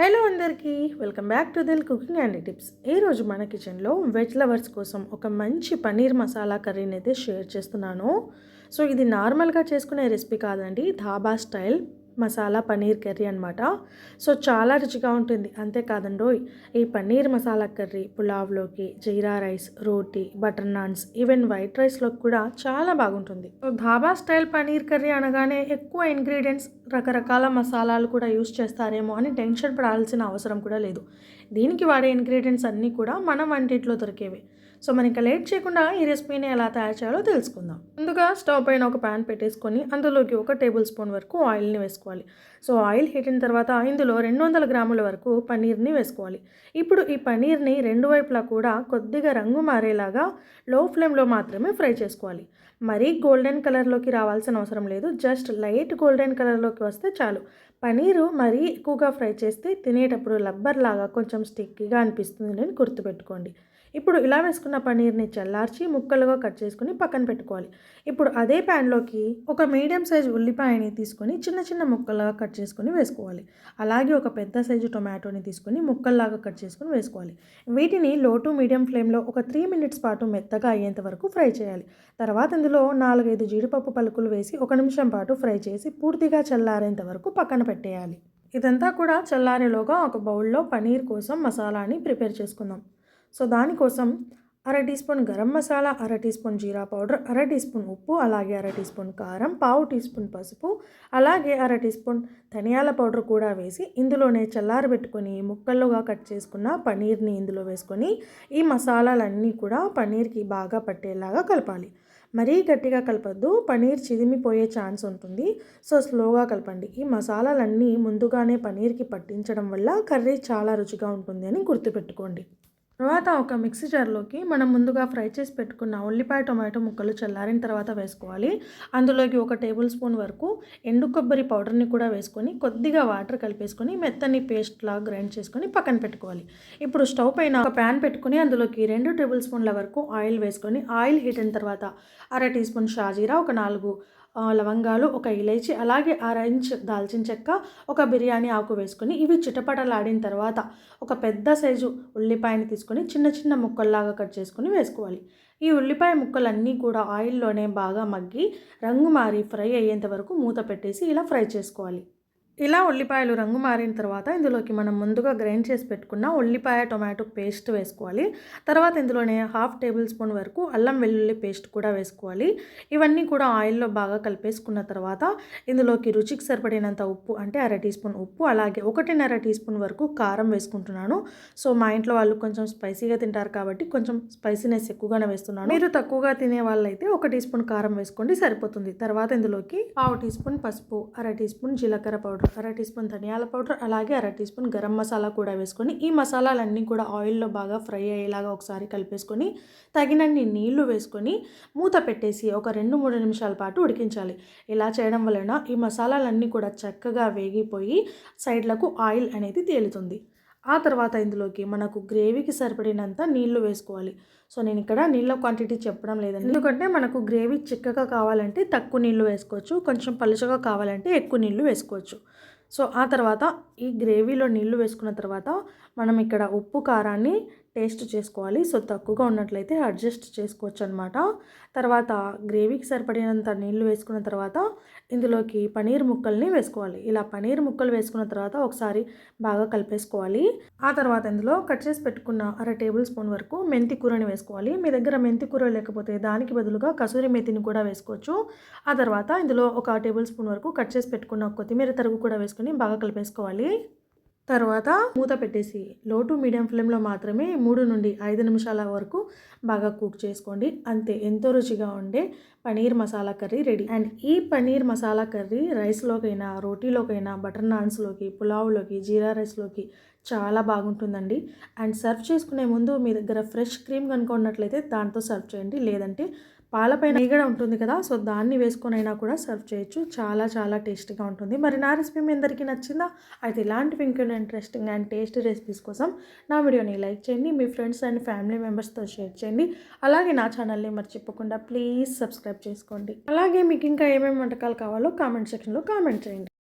Hello అందరికీ welcome back to Dil cooking and tips. ఈరోజు మన కిచెన్లో వెజ్ లవర్స్ కోసం ఒక మంచి పన్నీర్ మసాలా కర్రీని అయితే షేర్ చేస్తున్నాను. సో ఇది నార్మల్గా చేసుకునే రెసిపీ కాదండి ధాబా స్టైల్. మసాలా పన్నీర్ కర్రీ అనమాట సో చాలా రుచిగా ఉంటుంది. అంతేకాదండోయ్ ఈ paneer masala curry పులావ్లోకి jeera rice roti butter naans even white రైస్లోకి కూడా చాలా బాగుంటుంది. ధాబా స్టైల్ పన్నీర్ కర్రీ అనగానే ఎక్కువ ఇంగ్రీడియంట్స్ రకరకాల మసాలాలు కూడా యూస్ చేస్తారేమో అని టెన్షన్ పడాల్సిన అవసరం కూడా లేదు. దీనికి వాడే ఇంగ్రీడియంట్స్ అన్నీ కూడా మన వంటింట్లో దొరికేవి. సో మనం ఇంకా లేట్ చేయకుండా ఈ రెసిపీని ఎలా తయారు చేయాలో తెలుసుకుందాం. ముందుగా స్టవ్ పైన ఒక ప్యాన్ పెట్టేసుకొని అందులోకి ఒక టేబుల్ స్పూన్ వరకు ఆయిల్ని వేసుకోవాలి. సో ఆయిల్ హీట్ అయిన తర్వాత ఇందులో రెండు వందల గ్రాముల వరకు పన్నీర్ని వేసుకోవాలి. ఇప్పుడు ఈ పన్నీర్ని రెండు వైపులా కూడా కొద్దిగా రంగు మారేలాగా లో ఫ్లేమ్లో మాత్రమే ఫ్రై చేసుకోవాలి. మరీ గోల్డెన్ కలర్లోకి రావాల్సిన అవసరం లేదు. జస్ట్ లైట్ గోల్డెన్ కలర్లోకి వస్తే చాలు. పనీరు మరీ ఎక్కువగా ఫ్రై చేస్తే తినేటప్పుడు లబ్బర్ లాగా కొంచెం స్టిక్కీగా అనిపిస్తుంది అని గుర్తుపెట్టుకోండి. ఇప్పుడు ఇలా వేసుకున్న పనీర్ని చల్లార్చి ముక్కలుగా కట్ చేసుకుని పక్కన పెట్టుకోవాలి. ఇప్పుడు అదే ప్యాన్లోకి ఒక మీడియం సైజు ఉల్లిపాయని తీసుకొని చిన్న చిన్న ముక్కలుగా కట్ చేసుకొని వేసుకోవాలి. అలాగే ఒక పెద్ద సైజు టొమాటోని తీసుకొని ముక్కల్లాగా కట్ చేసుకొని వేసుకోవాలి. వీటిని లో టు మీడియం ఫ్లేమ్లో ఒక త్రీ మినిట్స్ పాటు మెత్తగా అయ్యేంత వరకు ఫ్రై చేయాలి. తర్వాత ఇందులో నాలుగైదు జీడిపప్పు పలుకులు వేసి ఒక నిమిషం పాటు ఫ్రై చేసి పూర్తిగా చల్లారేంత వరకు పక్కన పెట్టేయాలి. ఇదంతా కూడా చల్లారేలోగా ఒక బౌల్లో పనీర్ కోసం మసాలాని ప్రిపేర్ చేసుకుందాం. సో దానికోసం అర టీ స్పూన్ గరం మసాలా అర టీ స్పూన్ జీరా పౌడర్ అర టీ స్పూన్ ఉప్పు అలాగే అర టీ స్పూన్ కారం పావు టీ స్పూన్ పసుపు అలాగే అర టీ స్పూన్ ధనియాల పౌడర్ కూడా వేసి ఇందులోనే చల్లారబెట్టుకొని ముక్కల్లోగా కట్ చేసుకున్న పనీర్ని ఇందులో వేసుకొని ఈ మసాలాలన్నీ కూడా పనీర్కి బాగా పట్టేలాగా కలపాలి. మరీ గట్టిగా కలపద్దు పనీర్ చిదిమిపోయే ఛాన్స్ ఉంటుంది. సో స్లోగా కలపండి. ఈ మసాలాలన్నీ ముందుగానే పనీర్కి పట్టించడం వల్ల కర్రీ చాలా రుచిగా ఉంటుంది అని గుర్తుపెట్టుకోండి. తర్వాత ఒక మిక్సీ జార్లోకి మనం ముందుగా ఫ్రై చేసి పెట్టుకున్న ఉల్లిపాయ టొమాటో ముక్కలు చల్లారిన తర్వాత వేసుకోవాలి. అందులోకి ఒక టేబుల్ స్పూన్ వరకు ఎండు కొబ్బరి పౌడర్ని కూడా వేసుకొని కొద్దిగా వాటర్ కలిపేసుకొని మెత్తని పేస్ట్లా గ్రైండ్ చేసుకొని పక్కన పెట్టుకోవాలి. ఇప్పుడు స్టవ్ పైన ఒక ప్యాన్ పెట్టుకొని అందులోకి రెండు టేబుల్ స్పూన్ల వరకు ఆయిల్ వేసుకొని ఆయిల్ హీట్ అయిన తర్వాత అర టీ స్పూన్ షాజీరా ఒక నాలుగు లవంగాలు ఒక ఇలైచి అలాగే ఆరెంజ్ దాల్చిన చెక్క ఒక బిర్యానీ ఆకు వేసుకుని ఇవి చిటపటలాడిన తర్వాత ఒక పెద్ద సైజు ఉల్లిపాయని తీసుకొని చిన్న చిన్న ముక్కల్లాగా కట్ చేసుకొని వేసుకోవాలి. ఈ ఉల్లిపాయ ముక్కలన్నీ కూడా ఆయిల్లోనే బాగా మగ్గి రంగు మారి ఫ్రై అయ్యేంత వరకు మూత పెట్టేసి ఇలా ఫ్రై చేసుకోవాలి. ఇలా ఉల్లిపాయలు రంగు మారిన తర్వాత ఇందులోకి మనం ముందుగా గ్రైండ్ చేసి పెట్టుకున్న ఉల్లిపాయ టొమాటో పేస్ట్ వేసుకోవాలి. తర్వాత ఇందులోనే హాఫ్ టేబుల్ స్పూన్ వరకు అల్లం వెల్లుల్లి పేస్ట్ కూడా వేసుకోవాలి. ఇవన్నీ కూడా ఆయిల్లో బాగా కలిపేసుకున్న తర్వాత ఇందులోకి రుచికి సరిపడినంత ఉప్పు అంటే అర టీ స్పూన్ ఉప్పు అలాగే ఒకటిన్నర టీ స్పూన్ వరకు కారం వేసుకుంటున్నాను. సో మా ఇంట్లో వాళ్ళు కొంచెం స్పైసీగా తింటారు కాబట్టి కొంచెం స్పైసీనెస్ ఎక్కువగానే వేస్తున్నాను. మీరు తక్కువగా తినే వాళ్ళైతే ఒక టీ స్పూన్ కారం వేసుకోండి సరిపోతుంది. తర్వాత ఇందులోకి పావు టీ స్పూన్ పసుపు అర టీ స్పూన్ జీలకర్ర పౌడర్ అర టీ స్పూన్ ధనియాల పౌడర్ అలాగే అర టీ స్పూన్ గరం మసాలా కూడా వేసుకొని ఈ మసాలాలన్నీ కూడా ఆయిల్లో బాగా ఫ్రై అయ్యేలాగా ఒకసారి కలిపేసుకొని తగినన్ని నీళ్ళు వేసుకొని మూత పెట్టేసి ఒక రెండు మూడు నిమిషాల పాటు ఉడికించాలి. ఇలా చేయడం వలన ఈ మసాలాలన్నీ కూడా చక్కగా వేగిపోయి సైడ్లకు ఆయిల్ అనేది తేలుతుంది. ఆ తర్వాత ఇందులోకి మనకు గ్రేవీకి సరిపడినంత నీళ్ళు వేసుకోవాలి. సో నేను ఇక్కడ నీళ్ళ క్వాంటిటీ చెప్పడం లేదండి. ఎందుకంటే మనకు గ్రేవీ చిక్కగా కావాలంటే తక్కువ నీళ్ళు వేసుకోవచ్చు. కొంచెం పలుచగా కావాలంటే ఎక్కువ నీళ్ళు వేసుకోవచ్చు. సో ఆ తర్వాత ఈ గ్రేవీలో నీళ్ళు వేసుకున్న తర్వాత మనం ఇక్కడ ఉప్పు కారాన్ని టేస్ట్ చేసుకోవాలి. సో తక్కువగా ఉన్నట్లయితే అడ్జస్ట్ చేసుకోవచ్చు అనమాట తర్వాత గ్రేవీకి సరిపడినంత నీళ్ళు వేసుకున్న తర్వాత ఇందులోకి పనీర్ ముక్కల్ని వేసుకోవాలి. ఇలా పనీర్ ముక్కలు వేసుకున్న తర్వాత ఒకసారి బాగా కలిపేసుకోవాలి. ఆ తర్వాత ఇందులో కట్ చేసి పెట్టుకున్న అర టేబుల్ స్పూన్ వరకు మెంతి కూరని వేసుకోవాలి. మీ దగ్గర మెంతి కూర లేకపోతే దానికి బదులుగా కసూరి మెతిని కూడా వేసుకోవచ్చు. ఆ తర్వాత ఇందులో ఒక టేబుల్ స్పూన్ వరకు కట్ చేసి పెట్టుకున్న కొత్తిమీర తరుగు కూడా వేసుకుని బాగా కలిపేసుకోవాలి. తర్వాత మూత పెట్టేసి లో టు మీడియం ఫ్లేమ్లో మాత్రమే మూడు నుండి ఐదు నిమిషాల వరకు బాగా కుక్ చేసుకోండి. అంతే ఎంతో రుచిగా ఉండే paneer masala curry ready and ఈ పనీర్ మసాలా కర్రీ రైస్లోకైనా రోటీలోకైనా బటర్ నాన్స్లోకి పులావ్లోకి జీరా రైస్లోకి చాలా బాగుంటుందండి. అండ్ సర్వ్ చేసుకునే ముందు మీ దగ్గర ఫ్రెష్ క్రీమ్ కనుక ఉన్నట్లయితే దాంతో సర్వ్ చేయండి. లేదంటే పాలపైన మీగడ ఉంటుంది కదా సో దాన్ని వేసుకొని అయినా కూడా సర్వ్ చేయొచ్చు. చాలా చాలా టేస్టీగా ఉంటుంది. మరి నా రెసిపీ మీ అందరికీ నచ్చిందా? అయితే ఇలాంటివి ఇంకొన్ని ఇంట్రెస్టింగ్ అండ్ టేస్టీ రెసిపీస్ కోసం నా వీడియోని లైక్ చేయండి మీ ఫ్రెండ్స్ అండ్ ఫ్యామిలీ మెంబర్స్తో షేర్ చేయండి. అలాగే నా ఛానల్ని మర్చిపోకుండా ప్లీజ్ సబ్స్క్రైబ్ చేసుకోండి. అలాగే మీకు ఇంకా ఏమేమి వంటకాలు కావాలో కామెంట్ సెక్షన్లో కామెంట్ చేయండి.